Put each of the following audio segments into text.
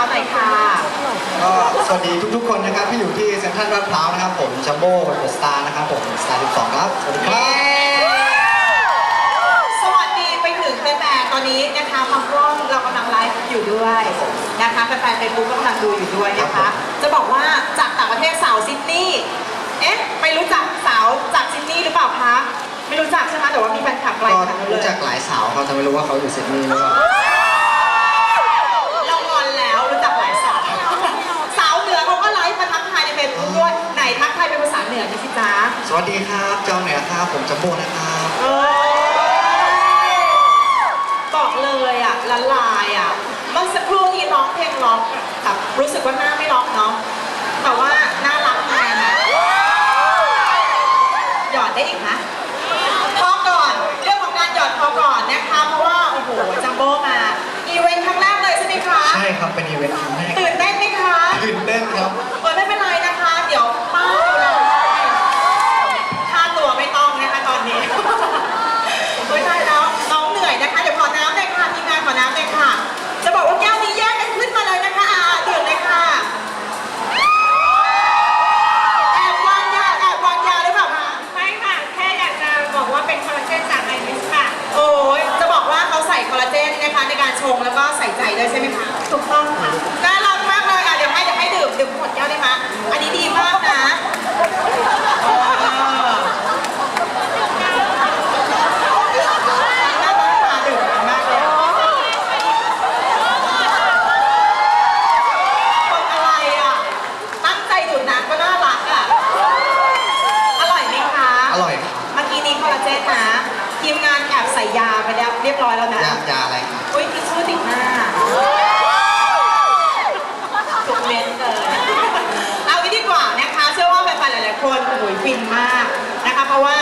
าดพร้าวหน่อยค่ะก็สวัสดีทุกๆคนนะครับที่อยู่ที่เซ็นทรัลลาดพร้าวนะครับผมจัมโบ้เดอะสตาร์นะครับผมสตาร์12ครับสวัสดีครับสวัสดีไปถึงแฟนๆตอนนี้นะคะทางกล้องเรากำลังไลฟ์อยู่ด้วยนะคะแฟนๆเฟซบุ๊กกำลังดูอยู่ด้วยนะคะ จะบอกว่าจากต่างประเทศสาวซิดนีย์เอ๊ะไม่รู้จักสาวจากซิดนีย์หรือเปล่าคะไม่รู้จักใช่ไหมแต่ว่ามีแฟนคลับไกลก็ขนาดนั้นเลรู้ยจักหลายสาวเขาจะไม่รู้ว่าเขาอยู่ซิดนีย์หรือเปล่าเรางอนแล้วรู้จักหลายสาวสาวเหนือเขาก็ไลฟ์มาทักทายในเฟซบุ๊กด้วยไหน ทักทายเป็นภาษาเหนือดิสิจ๊ะสวัสดีครับจอมเหนือครับ ผมจัมโบ้นะครับ เอ้ยบอกเลยอะละลายอะเมื่อสักครู่นี้ร้องเพลงร้องแบบรู้สึกว่าหน้าไม่ร้องเนาะแต่ว่าน่ารักแทนอะหยอดได้อีกนะพอก่อนเรื่องของการหยอดพอก่อนนะคะ เพราะว่าโอ้โหจัมโบ้มาอีเวนต์ครั้งแรกเลยใช่ไหมคะใช่ครับ เป็นอีเวนต์ครั้งแรกตื่นเต้นไหมคะตื่นเต้นครับ ต้องค่ะ น่ารักมากเลยอะเดี๋ยวให้เดี๋ยวให้ดื่มดื่มหมดแก้วได้ไหมอันนี้ดีมากนะเออน่ารักมาดื่มมากเลยคนอะไรอะ ตั้งใจดูดน้ำก็น่ารักอะ อร่อยไหมคะ อร่อยครับ เมื่อกี้นี้คอลลาเจนนะทีมงานแอบใส่ยาไปแล้วเรียบร้อยแล้วนะ ยายาอะไรครับ อุ้ยทิชชู่ติดหน้าทุกเม็ดเลยเอางี้ดีกว่านะคะ เชื่อว่าแฟนๆหลายๆคนโอ้โห ฟินมากนะคะ เพราะว่า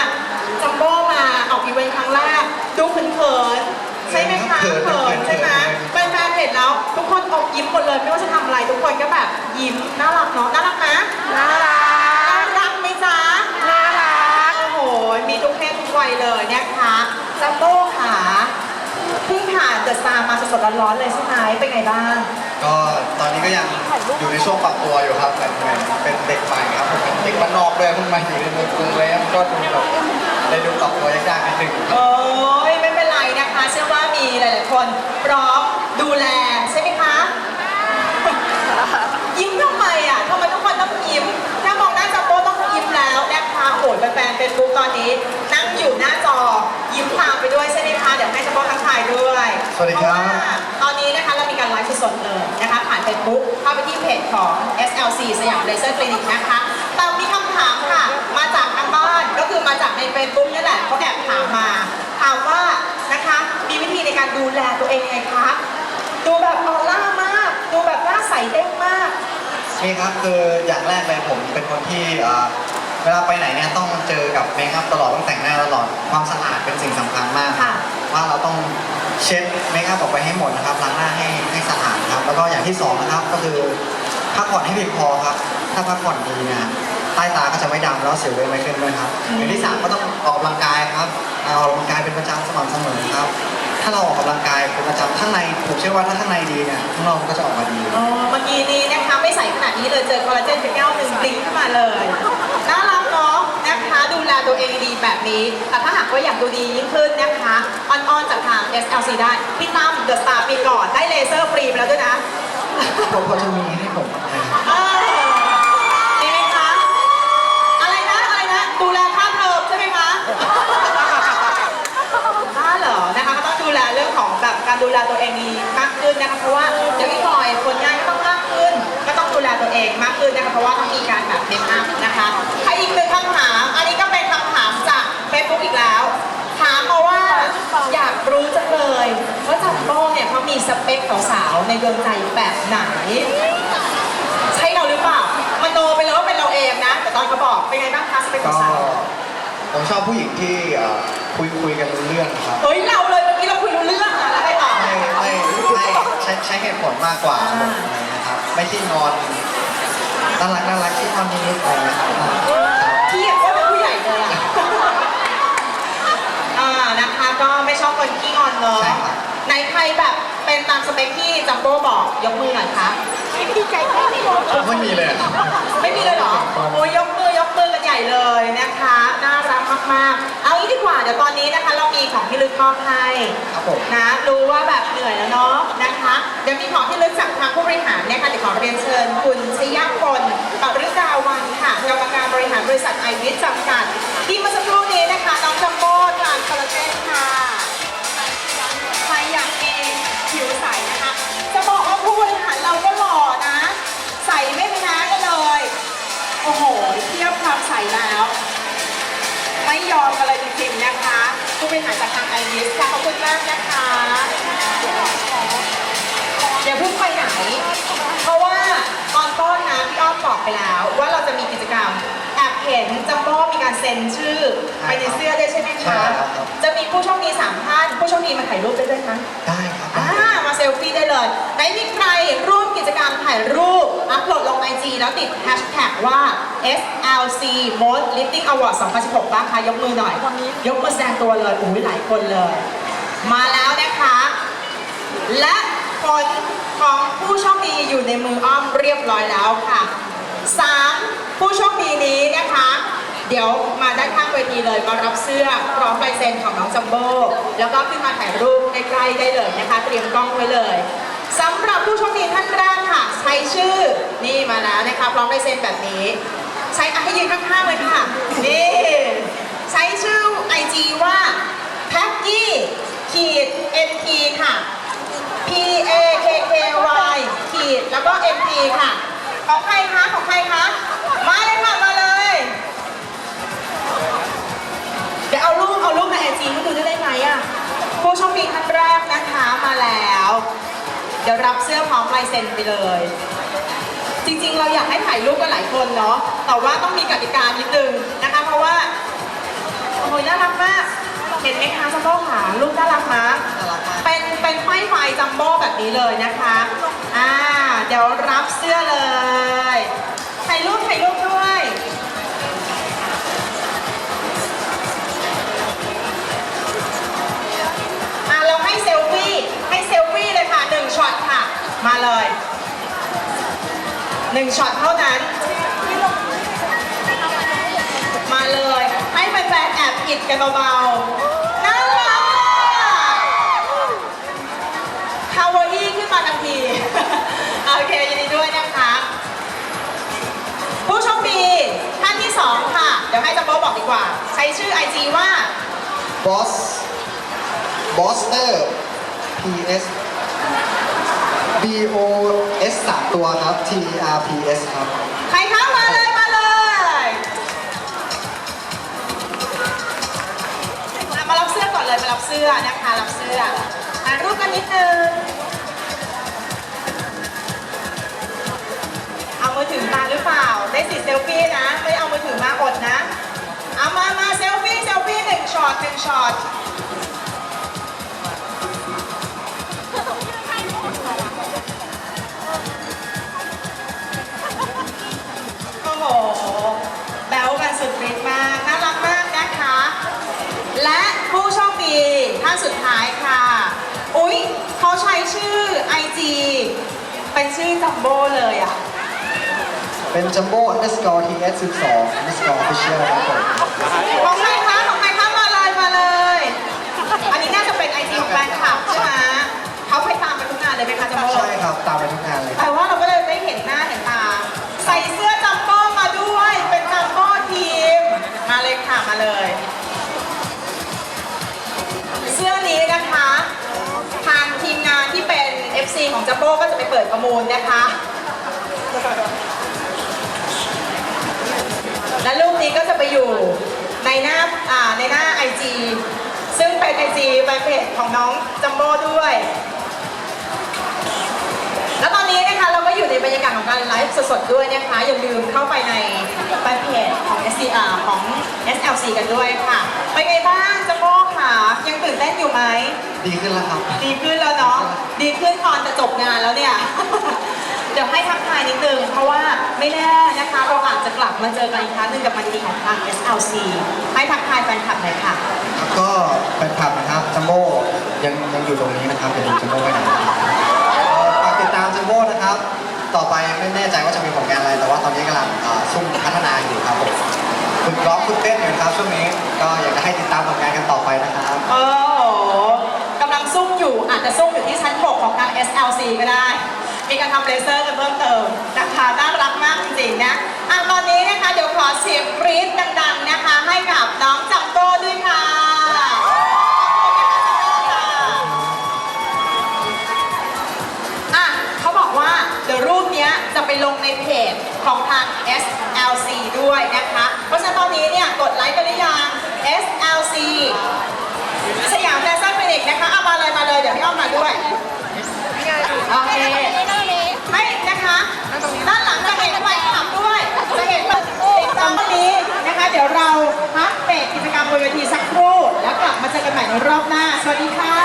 จัมโบ้มาออกอีเวนต์ครั้งแรกดูเขินๆใช่ไหมคะเขินเขินใช่ไหมแฟนๆเห็นแล้ว ทุกคนออกยิ้มหมดเลยไม่ว่าจะทำอะไรทุกคนก็แบบยิ้มน่ารักเนาะน่ารักไหมน่ารัน่ากรักไหมจ๊ะน่ารักโอ้โหมีทุกเพศทุกวัยเลยนะคะจัมโบ้ขาเพิ่งผ่านเดอะสตาร์มาสดๆร้อนๆเลยใช่ไหมเป็นไงบ้าง ก็ตอนนี้ก็ยังอยู่ในช่วงปรับตัวอยู่ครับเหมือนเหมือนเป็นเด็กใหม่ครับผมเป็นเด็กบ้านนอกด้วยเพิ่งมาอยู่ในเมืองกรุงเลยครับก็ดูแบบเลยดูปรับตัวยากๆนิดนึงครับโอ้ยไม่เป็นไรนะคะ เชื่อว่ามีหลายๆคนพร้อมดูแลใช่ไหมคะ ยิ้มทำไมอะทำไมทุกคนต้องยิ้ม ถ้ามองหน้าจัมโบ้ต้องยิ้มแล้วนะคะโอ้ยแฟนๆเฟซบุ๊กตอนนี้ นั่งอยู่หน้าจอ ยิ้มตามไปด้วยใช่ไหมคะเดี๋ยวให้จัมโบ้ทักทายด้วยสวัสดีครับ เพาะว่าตอนนี้นะคะเรามีการไลฟ์สดๆเลยนะคะผ่านเฟซบุ๊กเข้าไปที่เพจของ SLC สยามเลเซอร์คลินิกนะคะแต่มีคำถามค่ะมาจากทางบ้านก็คือมาจากในเฟซบุ๊กนี่แหละเขาแอบถามมาถามว่านะคะมีวิธีในการดูแลตัวเองยังไงคะดูแบบออร่ามาก ดูแบบหน้าใสเด้งมาก นี่ครับคืออย่างแรกเลยผมเป็นคนที่เอ่อ เวลาไปไหนเนี่ยต้องเจอกับเมคอัพตลอดต้องแต่งหน้าตลอดความสะอาดเป็นสิ่งสำคัญมากค่ะว่าเราต้องเช็ดเมคอัพออกไปให้หมดนะครับล้างหน้าให้ให้สะอาดครับ แล้วก็อย่างที่สองนะครับก็คือพักผ่อนให้เพียงพอครับ ถ้าพักผ่อนดีเนี่ยใต้ตาก็จะไม่ดำแล้วสิวเลยไม่ขึ้นด้วยครับอย่างที่สามก็ต้องออกกำลังกายครับเอาออกกำลังกายเป็นประจำสม่ำเสมอครับ ถ้าเราออกกำลังกายเป็นประจำข้างในผมเชื่อว่าถ้าข้างในดีเนี่ยข้างนอกมันก็จะออกมาดี อ๋อเมื่อกี้นี้นะคะไม่ใส่ขนาดนี้เลยเจอคอลลาเจนไปแก้วหนึ่งปริ้งขึ้นมาเลย แบบนี้ แต่ถ้าหากว่าอยากดูดียิ่งขึ้นนะคะออนๆจากทาง SLC ได้ พี่ตั้มเดอะสตาร์ปีก่อนได้เลเซอร์ฟรีไปแล้วด้วยนะ ผมก็จะมีให้ผมนะครับเออดีไหมคะ อะไรนะ อะไรนะ ดูแลค่าเทอมใช่ไหมคะ บ้าเหรอ นะคะก็ต้องดูแลเรื่องของแบบการดูแลตัวเองดีมากขึ้นนะคะ เพราะว่าเดี๋ยวอีกหน่อยผลงานก็ต้องมากขึ้น ก็ต้องดูแลตัวเองมากขึ้นนะคะ เพราะว่าต้องมีการแบบเมคอัพนะคะค่ะอีกหนึ่งคำถาม อันนี้ก็เป็นคำถาม ฟุ๊กอีกแล้ว ถามมาว่าอยากรู้จังเลยว่าจัมโบ้เนี่ยเขามีสเปคสาวๆในดวงใจแบบไหน ใช่เราหรือเปล่ามโนไปเลยว่าเป็นเราเองนะ แต่ตอนเขาบอกเป็นไงบ้างคะสเปคก็สาวผมชอบผู้หญิงที่เอ่อคุยคุยกันรู้เรื่องครับเฮ้ยเราเลยเมื่อกี้เราคุยรู้เรื่องอะแล้วไปต่อ ไม่ไม่ไม่ใช้ใช้เหตุผลมากกว่าอ่าอะไรนะครับ ไม่ที่งอนน่ารักน่ารักที่ตอนนี้ไปนะครับพี่อว่าเป็นผู้ใหญ่เลยอะ อ่านะคะก็ไม่ชอบ คนขี้งอนเนอะในใครแบบเป็นตามสเปคที่จัมโบ้บอกยกมือหน่อยครับพี่ใจไม่รู้ไม่มีเลยไม่มีเลยเหรอ โอ้ยยกมือยกมือกันใหญ่เลยนะคะ น่ารักมากๆ เอางี้ดีกว่าเดี๋ยวตอนนี้นะคะ เรามีของที่ลึกมอบให้ ครับผม นะรู้ว่าแบบเหนื่อยแล้วเนาะนะคะ เดี๋ยวมีของที่ลึกจากทางผู้บริหารเนี่ยค่ะเดี๋ยวขอเรียนเชิญ คุณชยพลปริกาวันค่ะกรรมการบริหารบริษัทไอวิทจำกัด ที่เมื่อสักครู่นี้นะคะน้องจัมโบ้ทานคอลลาเจนค่ะ แล้ว ไม่ยอมกันเลยจริงๆนะคะ ผู้บริหารจากทางไอริสค่ะขอบคุณมากนะคะอย่าเพิ่งไปไหน เพราะว่าตอนต้นนะพี่อ้อมบอกไปแล้ว ว่าเราจะมีกิจกรรมแอบเห็นจัมโบ้มีการเซ็นชื่อไปในเสื้อด้วยใช่ไหมใช่คะ ครับ จะมีผู้โชคดีสามท่าน ผู้โชคดีมาถ่ายรูปได้ด้วยคะ ได้ครับ อ่ามาเซลฟี่ได้เลย ไหนมีใครร่วมกิจกรรมถ่ายรูป อัพโหลดลงไอจีแล้วติดแฮชแท็กว่า SLC Most Lifting Award 2016 บ้างคะยกมือหน่อย ยกมือแสดงตัวเลยอุ้ยหลายคนเลย มาแล้วนะคะ และผลของผู้โชคดีอยู่ในมืออ้อมเรียบร้อยแล้วค่ะสามผู้โชคดีนี้นะคะ เดี๋ยวมาด้านข้างเวทีเลยมารับเสื้อพร้อมลายเซ็นของน้องจัมโบ้แล้วก็ขึ้นมาถ่ายรูปใกล้ๆได้เลยนะคะ เตรียมกล้องไว้เลย สำหรับผู้โชคดีท่านแรกค่ะ ใช้ชื่อนี่มาแล้วนะคะพร้อมลายเซ็นแบบนี้ ใช้อะให้ยืนข้างๆเลยค่ะนี่ใช้ชื่อ IG ว่าแพ็กกี้ขีด NP ค่ะ P A K K Y ขีดแล้วก็ M P ค่ะ ของใครคะของใครคะมาเลยค่ะมาเลย เดี๋ยวเอารูปเอารูปในไอจีให้ดูได้ไหมอะผู้โชคดีท่านแรกนะคะมาแล้ว เดี๋ยวรับเสื้อพร้อมลายเซ็นไปเลย จริงๆ เราอยากให้ถ่ายรูปกันหลายคนเนาะ แต่ว่าต้องมีกติกานิดนึงนะคะ เพราะว่าโอ้โหน่ารักมาก เห็นไหมคะจัมโบ้ขารูปน่ารักมากน่ารักมากเป็นเป็นป้ายไฟจัมโบ้แบบนี้เลยนะคะ อ่า เดี๋ยวรับเสื้อเลย ถ่ายรูปถ่ายรูป นึ่งช็อตเท่านั้น มาเลย ให้แฟนๆแอบอิดกันเบาๆน่ารักคาวอี้ขึ้นมาทันที โอเคยินดีด้วยนะคะ ผู้โชคดีท่านที่สองค่ะ เดี๋ยวให้จัมโบ้บอกดีกว่า ใช้ชื่อ IG ว่าบอสบอสเตอร์ P S O S สามตัวครับ T R P S ครับ ใครคะมาเลยมาเลยอะมารับเสื้อก่อนเลยมารับเสื้อนะคะรับเสื้อถ่ายรูปกันนิดนึงเอามือถือมาหรือเปล่า ได้สิทธิ์เซลฟี่นะไม่เอามือถือมาอดนะเอามามาเซลฟี่เซลฟี่หนึ่งช็อตหนึ่งช็อต จัมโบ้เลยอะ เป็น Jumbo underscore T S 12 underscore official ครับผมของใครคะ ของใครคะ มาเลยมาเลย อันนี้น่าจะเป็น IG ของแฟนคลับใช่ไหมเขาไปตามไปทุกงานเลยไหมคะจัมโบ้ ใช่ครับ ตามไปทุกงานเลยแต่ว่าเราก็เลยได้เห็นหน้าเห็นตา ใส่เสื้อจัมโบ้มาด้วย เป็นจัมโบ้ทีม มาเลยค่ะ มาเลย FC ของจัมโบ้ก็จะไปเปิดประมูลนะคะและรูปนี้ก็จะไปอยู่ในหน้าอ่าในหน้า IG ซึ่งเป็น IG แฟนเพจของน้องจัมโบ้ด้วย แล้วตอนนี้นะคะเราก็อยู่ในบรรยากาศของการไลฟ์สดๆด้วยนะคะ อย่าลืมเข้าไปในแฟนเพจของ SCR ของ SLC กันด้วยค่ะเป็นไงบ้างจัมโบ้ ค่ะยังตื่นเต้นอยู่ไหม ดีขึ้นแล้วครับ ดีขึ้นแล้วเนาะ ดีขึ้นตอนจะจบงานแล้วเนี่ย เดี๋ยวให้ทักทายนิดนึง เพราะว่าไม่แน่นะคะ เราอาจจะกลับมาเจอกันอีกครั้งหนึ่งกับมันดีของทาง SLC ให้ทักทายแฟนคลับหน่อยค่ะ แล้วก็แฟนคลับนะครับจัมโบ้ยังยังอยู่ตรงนี้นะครับอย่าลืมจัมโบ้ไว้นะครับฝากติดตามจัมโบ้นะครับ ต่อไปไม่แน่ใจว่าจะมีผลงานอะไร แต่ว่าตอนนี้กำลังเอ่อซุ่มพัฒนาอยู่ครับผม ฝึกร้องฝึกเต้นอยู่นะครับช่วงนี้ก็อยากจะให้ติดตามผลงานกันต่อไปนะครับโอ้โหกำลังซุ่มอยู่อาจจะซุ่มอยู่ที่ชั้น 6 ของทาง SLC ก็ได้ มีการทำเลเซอร์กันเพิ่มเติมนะคะ เพราะฉะนั้นตอนนี้เนี่ยกดไลค์กันหรือยัง SLC สยามแฟชั่นคลินิกนะคะเอามาเลยมาเลยเดี๋ยวพี่อ้อมมาด้วยโอเคไม่นะคะด้านหลังจะเห็นไฟขับด้วย จะเห็นแบบติดตามวันนี้นะคะ เดี๋ยวเราพักเบรกกิจกรรมบนเวทีสักครู่แล้วกลับมาเจอกันใหม่ในรอบหน้า สวัสดีค่ะ